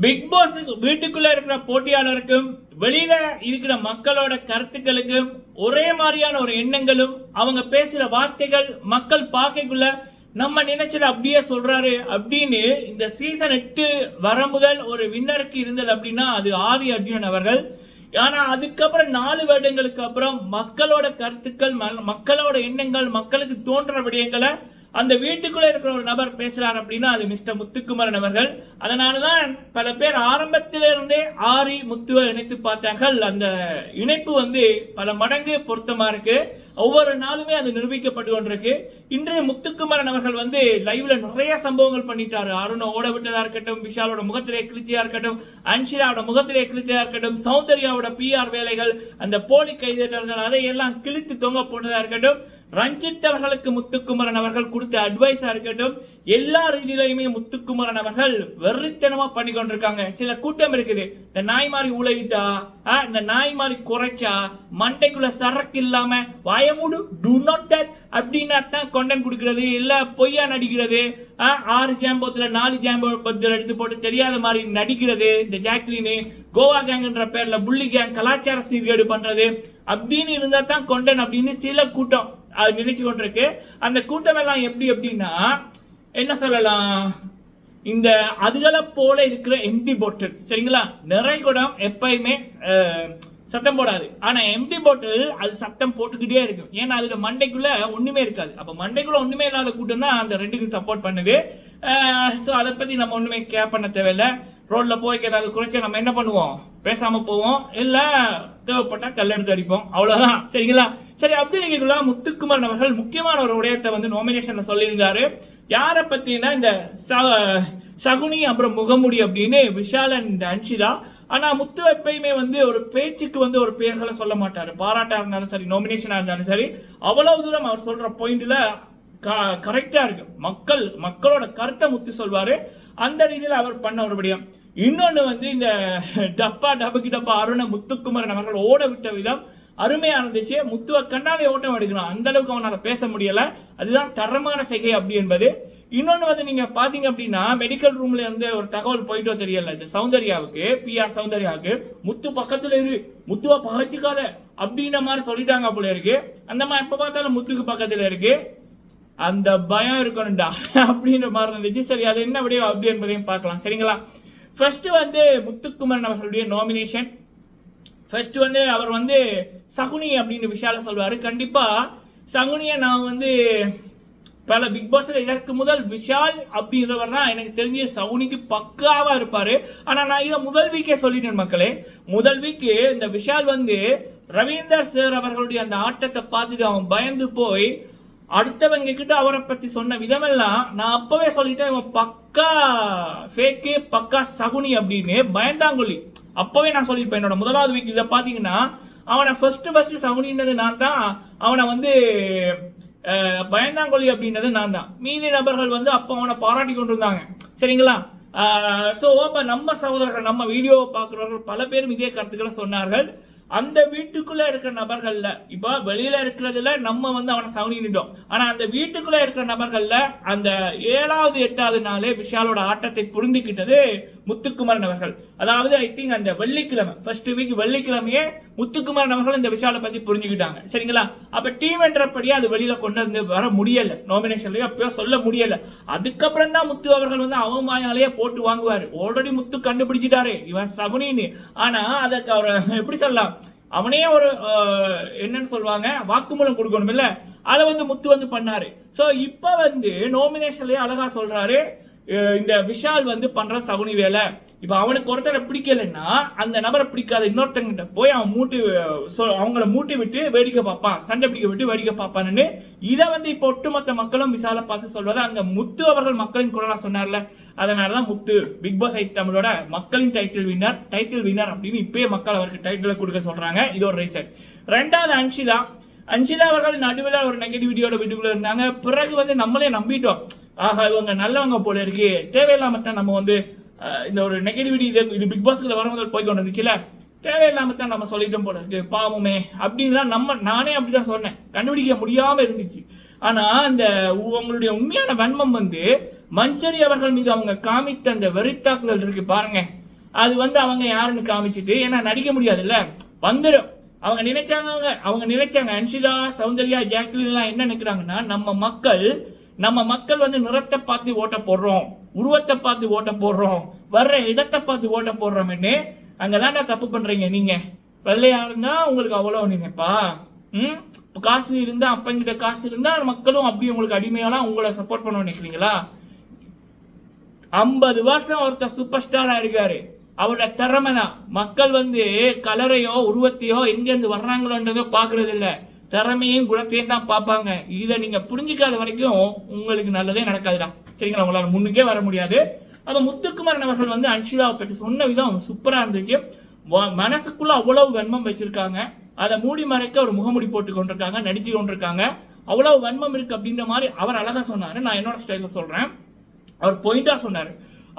Big pass வீட்டுக்குள்ள இருக்கிற போட்டியாளருக்கும் வெளியில இருக்கிற மக்களோட கருத்துக்களுக்கும் ஒரே மாதிரியான ஒரு எண்ணங்களும் அவங்க பேசுற வார்த்தைகள் மக்கள் பார்க்கக்குள்ள நம்ம நினைச்சது அப்படியே சொல்றாரு அப்படின்னு இந்த சீசன் எட்டு வர முதல் ஒரு வின்னருக்கு இருந்தது அப்படின்னா அது ஆதி அர்ஜுனன் அவர்கள். ஆனா அதுக்கப்புறம் நாலு வருடங்களுக்கு அப்புறம் மக்களோட கருத்துக்கள் மக்களோட எண்ணங்கள் மக்களுக்கு தோன்ற விடயங்களை அந்த வீட்டுக்குள்ள இருக்கிற ஒரு நபர் பேசுறார் அப்படின்னா அது மிஸ்டர் முத்துக்குமரன் அவர்கள். அதனாலதான் பல பேர் ஆரம்பத்திலிருந்தே ஆரி முத்துவை இணைத்து பார்த்தார்கள். அந்த இணைப்பு வந்து பல மடங்கு பொருத்தமா இருக்கு. ஒவ்வொரு நாளுமே அது நிரூபிக்கப்பட்டு கொண்டிருக்கு. இன்று முத்துக்குமரன் அவர்கள் வந்து லைவ்ல நிறைய சம்பவங்கள் பண்ணிட்டாரு. அருணை ஓட விட்டதா இருக்கட்டும் விஷாலோட முகத்திலே கிழிச்சியா இருக்கட்டும் அன்ஷிராவோட முகத்திலே கிழிச்சியா இருக்கட்டும் சௌந்தர்யாவோட பிஆர் வேலைகள் அந்த போலி கைதட்டல்கள் அதையெல்லாம் கிழித்து தொங்க போட்டதா இருக்கட்டும். ரஞ்சித் அவர்களுக்கு முத்துக்குமரன் அவர்கள் கொடுத்த அட்வைஸா இருக்கட்டும். எல்லா ரீதியிலையுமே முத்துக்குமரன் அவர்கள் வெறித்தனமா பண்ணி கொண்டிருக்காங்க. சில கூட்டம் இருக்குது. இந்த நாய் மாதிரி உலகிட்டா இந்த நாய் மாதிரி குறைச்சா? மண்டைக்குள்ள சரக்கு இல்லாம பயமுடு டு நாட் தட் அப்படின்னா தான் கொண்டன் கொடுக்கறது இல்லை பொய்யா நடிக்கிறது ஆறு ஜாம்பத்தில் நாலு ஜாம்பத்தில் எடுத்து போட்டு தெரியாத மாதிரி நடிக்கிறது இந்த ஜாக்லினு கோவா கேங்குன்ற பேரில் புள்ளி கேங் கலாச்சார சீர்கேடு பண்ணுறது அப்படின்னு இருந்தால் தான் கொண்டன் அப்படின்னு சில கூட்டம் அது நினைச்சு கொண்டிருக்கு. அந்த கூட்டம் எல்லாம் எப்படி அப்படின்னா என்ன சொல்லலாம் இந்த அதுகளை போல இருக்கிற எம்டி பாட்டில் சரிங்களா? நிறை குடம் எப்பயுமே சத்தம் போடாது. ஆனா எம்டி பாட்டில் அது சத்தம் போட்டுக்கிட்டே இருக்கும். ஏன்னா அதுல மண்டைக்குள்ள ஒண்ணுமே இருக்காது. அப்ப மண்டைக்குள்ள ஒண்ணுமே இல்லாத கூட்டம் தான் அந்த ரெண்டுக்கும் சப்போர்ட் பண்ணுது. ஸோ அதை பத்தி நம்ம ஒண்ணுமே கேர் பண்ண தேவையில்ல. ரோட்ல போய் ஏதாவது குறைச்சா நம்ம என்ன பண்ணுவோம்? பேசாம போவோம். இல்ல தேவைப்பட்டா கல்லெடுத்து அடிப்போம். அவ்வளவுதான். சரிங்களா? சரி அப்படி இருக்கக்குள்ள முத்துக்குமார் அவர்கள் முக்கியமான ஒரு விடயத்தை வந்து நாமினேஷன்ல சொல்லியிருந்தாரு. யாரை பத்தினா இந்த ச- சகுனி அப்புறம் முகமுடி அப்படின்னு விஷாலன் அன்ஷிதா ஆனா முத்து எப்பயுமே வந்து ஒரு பேச்சுக்கு வந்து ஒரு பெயர்களை சொல்ல மாட்டாரு. பாராட்டா இருந்தாலும் சரி நாமினேஷனா இருந்தாலும் சரி அவ்வளவு தூரம் அவர் சொல்ற பாயிண்ட்ல கரெக்டா இருக்கு. மக்கள் மக்களோட கருத்தை முத்து சொல்வாரு. அந்த ரீதியில் அவர் பண்ண ஒரு விடயம். இன்னொன்று வந்து இந்த டப்பா டபுக்கு டப்பா அருண முத்துக்குமரன் அவர்கள் ஓட விட்ட விதம் அருமையாக இருந்துச்சு. முத்துவ கண்ணாலே ஓட்டம் எடுக்கிறான் அந்த அளவுக்கு அவனால் பேச முடியலை. அதுதான் தரமான செய்கை அப்படி என்பது. இன்னொன்று வந்து நீங்கள் பார்த்தீங்க அப்படின்னா மெடிக்கல் ரூம்ல இருந்து ஒரு தகவல் போயிட்டோ தெரியல. இந்த சௌந்தர்யாவுக்கு பிஆர் சௌந்தர்யாவுக்கு முத்து பக்கத்தில் இரு முத்துவை பகச்சிக்காத அப்படின்ற மாதிரி சொல்லிட்டாங்க போல இருக்கு. அந்த மாதிரி எப்போ பார்த்தாலும் முத்துக்கு பக்கத்தில் இருக்கு. அந்த பயம் இருக்கணும்டா அப்படின்ற மாதிரி இருந்துச்சு. சரி அது என்ன விடையோ அப்படி என்பதையும் பார்க்கலாம். சரிங்களா? ஃபர்ஸ்ட் வந்து முத்துக்குமரன் அவர்களுடைய நாமினேஷன் ஃபர்ஸ்ட் வந்து அவர் வந்து சகுனி அப்படின்னு விஷால சொல்வாரு. கண்டிப்பா சகுனியை நான் வந்து பல பிக் பாஸ்ல இதற்கு முதல் விஷால் அப்படின்றவர் தான். எனக்கு தெரிஞ்ச சகுனிக்கு பக்காவா இருப்பாரு. ஆனா நான் இதை முதல் வீக்கே சொல்லிட்டேன் மக்களே. முதல் வீக்கு இந்த விஷால் வந்து ரவீந்தர் சார் அவர்களுடைய அந்த ஆட்டத்தை பார்த்துட்டு அவன் பயந்து போய் அடுத்தவங்க கிட்ட அவரை பத்தி சொன்ன விதமெல்லாம் நான் அப்பவே சொல்லிட்டேன். இவன் பக்கா ஃபேக்கு பக்கா சகுனி அப்படின்னு. பயந்தாங்கொல்லி அப்பவே நான் சொல்லியிருப்பேன். என்னோட முதலாவது வீக் இதை பாத்தீங்கன்னா அவனை ஃபர்ஸ்ட் ஃபர்ஸ்ட் சகுனின்றது நான் தான். அவனை வந்து பயந்தாங்கொழி அப்படின்றது நான் தான். மீதி நபர்கள் வந்து அப்போ அவனை பாராட்டி கொண்டிருந்தாங்க. சரிங்களா? ஸோ அப்போ நம்ம சகோதரர்கள் நம்ம வீடியோவை பார்க்குறவர்கள் பல பேரும் இதே கருத்துக்களை சொன்னார்கள். அந்த வீட்டுக்குள்ளே இருக்கிற நபர்களில் இப்போ வெளியில் இருக்கிறதுல நம்ம வந்து அவனை சவுனிட்டோம் ஆனால் அந்த வீட்டுக்குள்ளே இருக்கிற நபர்களில் அந்த ஏழாவது எட்டாவது நாளே விஷாலோட ஆட்டத்தை புரிந்துக்கிட்டது முத்துக்குமரன் அவர்கள். அதாவது ஐ திங்க் அந்த வெள்ளிக்கிழமை ஃபர்ஸ்ட் வீக் வெள்ளிக்கிழமையே முத்துக்குமரன் அவர்கள் இந்த விஷாலை பத்தி புரிஞ்சுக்கிட்டாங்க. சரிங்களா? அப்ப டீம் என்றபடியே அது வெளியில கொண்டு வந்து வர முடியல. நாமினேஷன்லயோ அப்பயோ சொல்ல முடியல. அதுக்கப்புறம் தான் முத்து அவர்கள் வந்து அவன் வாயாலேயே போட்டு வாங்குவாரு. ஆல்ரெடி முத்து கண்டுபிடிச்சிட்டாரு இவன் சகுனின்னு. ஆனா அதுக்கு அவர் எப்படி சொல்லலாம்? அவனே ஒரு என்னன்னு சொல்லுவாங்க? வாக்குமூலம் கொடுக்கணும் இல்ல அதை வந்து முத்து வந்து பண்ணாரு. ஸோ இப்போ வந்து நோமினேஷன்லயே அழகா சொல்றாரு. இந்த விஷால் வந்து பண்ற சகுனி வேலை. இப்போ அவனுக்கு ஒருத்தரை பிடிக்கலைன்னா அந்த நபரை பிடிக்காத இன்னொருத்தங்கிட்ட போய் அவன் மூட்டி சொ- அவங்கள மூட்டி விட்டு வேடிக்கை பார்ப்பான். சண்டை பிடிக்க விட்டு வேடிக்கை பார்ப்பான்னு இதை வந்து இப்போ ஒட்டுமொத்த மக்களும் விஷாலை பார்த்து சொல்வது அந்த முத்து அவர்கள் மக்களின் குரலாக சொன்னார்ல. அதனாலதான் முத்து பிக் பாஸ் ஐட் தமிழோட மக்களின் டைட்டில் வின்னர் டைட்டில் வின்னர் அப்படின்னு இப்பயே மக்கள் அவருக்கு டைட்டிலை கொடுக்க சொல்றாங்க. இது ஒரு ரீசன் ரெண்டாவது அன்ஷிதா. அன்ஷிதா அவர்கள் நடுவில் ஒரு நெகட்டிவிட்டியோட வீட்டுக்குள்ள இருந்தாங்க. பிறகு வந்து நம்மளே நம்பிட்டோம். ஆஹா இவங்க நல்லவங்க போல இருக்கு. தேவையில்லாம தான் நம்ம வந்து இந்த ஒரு நெகட்டிவிட்டி இது இது பிக் பாஸ்க்குள்ள வரும்போது போய் கொண்டு வந்துச்சுல? தேவையில்லாம தான் நம்ம சொல்லிட்டோம் போல இருக்கு. பாவமே. அப்படின்னு தான் நம்ம நானே அப்படிதான் சொன்னேன். கண்டுபிடிக்க முடியாம இருந்துச்சு. ஆனா அந்த உங்களுடைய உண்மையான வன்மம் வந்து மஞ்சரி அவர்கள் மீது அவங்க காமித்த அந்த வெறித்தாக்குதல் இருக்கு பாருங்க. அது வந்து அவங்க யாருன்னு காமிச்சிட்டு ஏன்னா நடிக்க முடியாதுல்ல? வந்துடும் அவங்க நினைச்சாங்க அவங்க நினைச்சாங்க அன்ஷிதா சௌந்தர்யா ஜாக்லின் எல்லாம் என்ன நினைக்கிறாங்கன்னா நம்ம மக்கள் நம்ம மக்கள் வந்து நிறத்தை பார்த்து ஓட்ட போடுறோம் உருவத்தை பார்த்து ஓட்ட போடுறோம் வர்ற இடத்தை பார்த்து ஓட்ட போடுறோம்னு அங்கதான்டா தப்பு பண்ணுறீங்க நீங்கள் வெள்ளையா இருந்தால் உங்களுக்கு அவ்வளோ நினைப்பா? ம்? இப்போ காசு இருந்தால் அப்பங்கிட்ட காசு இருந்தால் மக்களும் அப்படி உங்களுக்கு அடிமையாலாம் உங்களை சப்போர்ட் பண்ண நினைக்கிறீங்களா? ஐம்பது வருஷம் ஒருத்தர் சூப்பர் ஸ்டாராக இருக்காரு. அவரோட திறமை தான் மக்கள் வந்து கலரையோ உருவத்தையோ எங்கேருந்து வர்றாங்களோன்றதோ பார்க்கறது இல்லை திறமையும் குணத்தையும் தான் பார்ப்பாங்க. இதை நீங்கள் புரிஞ்சுக்காத வரைக்கும் உங்களுக்கு நல்லதே நடக்காதுடா. சரிங்களா? உங்களால் முன்னுக்கே வர முடியாது. அப்போ முத்துக்குமாரன் அவர்கள் வந்து அன்ஷிலாவை பற்றி சொன்ன விதம் சூப்பராக இருந்துச்சு. மனசுக்குள்ளே மனசுக்குள்ள அவ்வளவு வன்மம் வச்சிருக்காங்க. அதை மூடி மறைக்க ஒரு முகமுடி போட்டு கொண்டிருக்காங்க நடிச்சு கொண்டிருக்காங்க. அவ்வளவு வன்மம் இருக்கு அப்படின்ற மாதிரி அவர் அழகாக சொன்னார். நான் என்னோட ஸ்டைலில் சொல்கிறேன் அவர் பாயிண்டா சொன்னார்.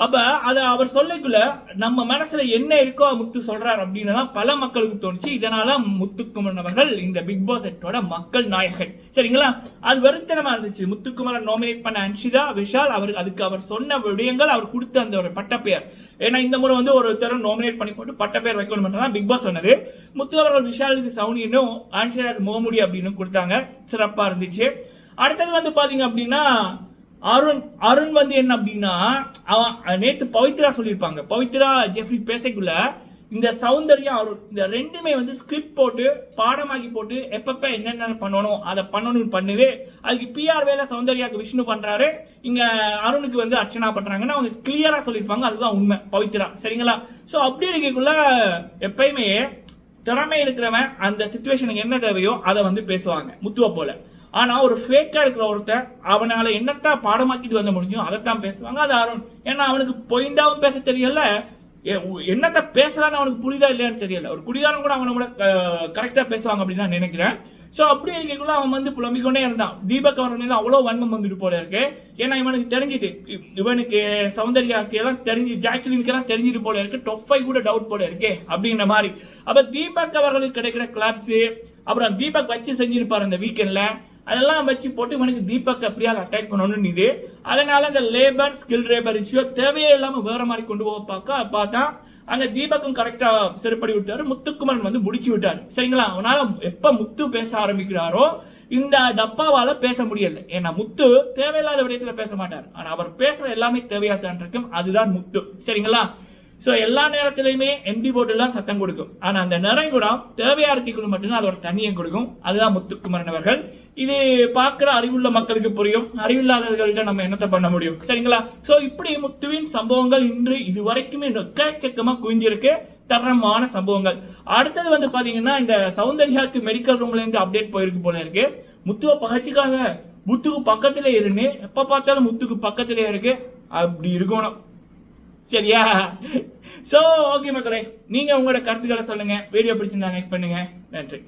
அப்ப அத அவர் சொல்லக்குள்ள நம்ம மனசுல என்ன இருக்கோ முத்து சொல்றாரு அப்படின்னு தான் பல மக்களுக்கு தோணுச்சு. இதனால முத்துக்குமரன் அவர்கள் இந்த பிக் பாஸ் செட்டோட மக்கள் நாயகன். சரிங்களா? அது வருத்தனமா இருந்துச்சு. முத்துக்குமரன் நோமினேட் பண்ண அன்ஷிதா விஷால் அவர் அதுக்கு அவர் சொன்ன விடயங்கள் அவர் கொடுத்த அந்த ஒரு பட்டப்பெயர். ஏன்னா இந்த முறை வந்து ஒரு தரம் நாமினேட் பண்ணி போட்டு பட்டப்பெயர் வைக்கணும் பிக் பாஸ் சொன்னது. முத்து அவர்கள் விஷாலுக்கு சவுனியும் ஆன்ஷிதாக்கு முகமுடி அப்படின்னு கொடுத்தாங்க. சிறப்பா இருந்துச்சு. அடுத்தது வந்து பாத்தீங்க அப்படின்னா அருண் அருண் வந்து என்ன அப்படின்னா அவன் நேற்று பவித்ரா சொல்லியிருப்பாங்க. பவித்ரா ஜெஃப்ரி பேசக்குள்ள இந்த சௌந்தர்யா அருண் இந்த ரெண்டுமே வந்து ஸ்கிரிப்ட் போட்டு பாடமாக்கி போட்டு எப்பப்ப என்னென்ன பண்ணணும் அதை பண்ணணும்னு பண்ணுது. அதுக்கு பிஆர் வேலை சௌந்தர்யாக்கு விஷ்ணு பண்றாரு. இங்க அருணுக்கு வந்து அர்ச்சனா பண்றாங்கன்னு அவங்க கிளியரா சொல்லியிருப்பாங்க. அதுதான் உண்மை பவித்ரா. சரிங்களா? ஸோ அப்படி இருக்கக்குள்ள எப்பயுமே திறமை இருக்கிறவன் அந்த சுச்சுவேஷனுக்கு என்ன தேவையோ அதை வந்து பேசுவாங்க. முத்துவை போல. ஆனால் ஒரு ஃபேக்காக இருக்கிற ஒருத்தன் அவனால் என்னத்தான் பாடமாக்கிட்டு வந்த முடியும் அதைத்தான் பேசுவாங்க. அது அருண். ஏன்னா அவனுக்கு பொயிண்டாவும் பேச தெரியல. எ- உ- என்னத்த பேசுறான்னு அவனுக்கு புரியுதா இல்லையான்னு தெரியல. ஒரு குடிகாரன் கூட அவனை கூட கரெக்டாக பேசுவாங்க அப்படின்னு நான் நினைக்கிறேன். ஸோ அப்படி இருக்கக்குள்ள அவன் வந்து புலம்பிக்கொண்டே இருந்தான். தீபக் அவர்கள் மீது அவ்வளோ வன்மம் வந்துட்டு போல இருக்கு. ஏன்னா இவனுக்கு தெரிஞ்சிட்டு இவனுக்கு சௌந்தர்யாக்கு எல்லாம் தெரிஞ்சு ஜாக்லினுக்கு எல்லாம் தெரிஞ்சிட்டு போல இருக்கு. டொஃபை கூட டவுட் போல இருக்கே அப்படிங்கிற மாதிரி. அப்போ தீபக் அவர்களுக்கு கிடைக்கிற கிளாப்ஸு அப்புறம் தீபக் வச்சு செஞ்சிருப்பார் அந்த வீக்கெண்டில் அதெல்லாம் வச்சு போட்டு இவனுக்கு தீபக் அப்படியால் அட்டாக் பண்ணணும்னு இது. அதனால இந்த லேபர் ஸ்கில் லேபர் இஷ்யூ தேவையே இல்லாமல் வேற மாதிரி கொண்டு போக பார்க்க. பார்த்தா அங்க தீபக்கும் கரெக்டா செருப்படி விட்டாரு. முத்துக்குமரன் வந்து முடிச்சு விட்டாரு. சரிங்களா? அவனால எப்ப முத்து பேச ஆரம்பிக்கிறாரோ இந்த டப்பாவால பேச முடியல. ஏன்னா முத்து தேவையில்லாத விடயத்துல பேச மாட்டார். ஆனா அவர் பேசுற எல்லாமே தேவையா தான் இருக்கும். அதுதான் முத்து. சரிங்களா? ஸோ எல்லா நேரத்திலையுமே எம்டி போர்டுலாம் சத்தம் கொடுக்கும். ஆனால் அந்த நிறைகுடம் தேவையா இருக்கைக்குள்ள மட்டும்தான் அதோட தண்ணியை கொடுக்கும். அதுதான் முத்துக்குமரன் அவர்கள். இது பார்க்குற அறிவுள்ள மக்களுக்கு புரியும். அறிவில்லாதவர்கள்ட்ட நம்ம என்னத்தை பண்ண முடியும்? சரிங்களா? ஸோ இப்படி முத்துவின் சம்பவங்கள் இன்று இது வரைக்குமே எக்கச்சக்கமா குவிஞ்சிருக்கு. தரமான சம்பவங்கள். அடுத்தது வந்து பார்த்தீங்கன்னா இந்த சௌந்தர்யாக்கு மெடிக்கல் ரூம்லேருந்து அப்டேட் போயிருக்கு போல இருக்கு. முத்துவை பகச்சிக்காக முத்துக்கு பக்கத்தில் இருன்னு எப்போ பார்த்தாலும் முத்துக்கு பக்கத்தில் இருக்கு. அப்படி இருக்கணும். சரியா? ஸோ ஓகே மக்களே நீங்கள் உங்களோட கருத்துக்களை சொல்லுங்கள் வீடியோ பிடிச்சிருந்தா லைக் பண்ணுங்கள் நன்றி.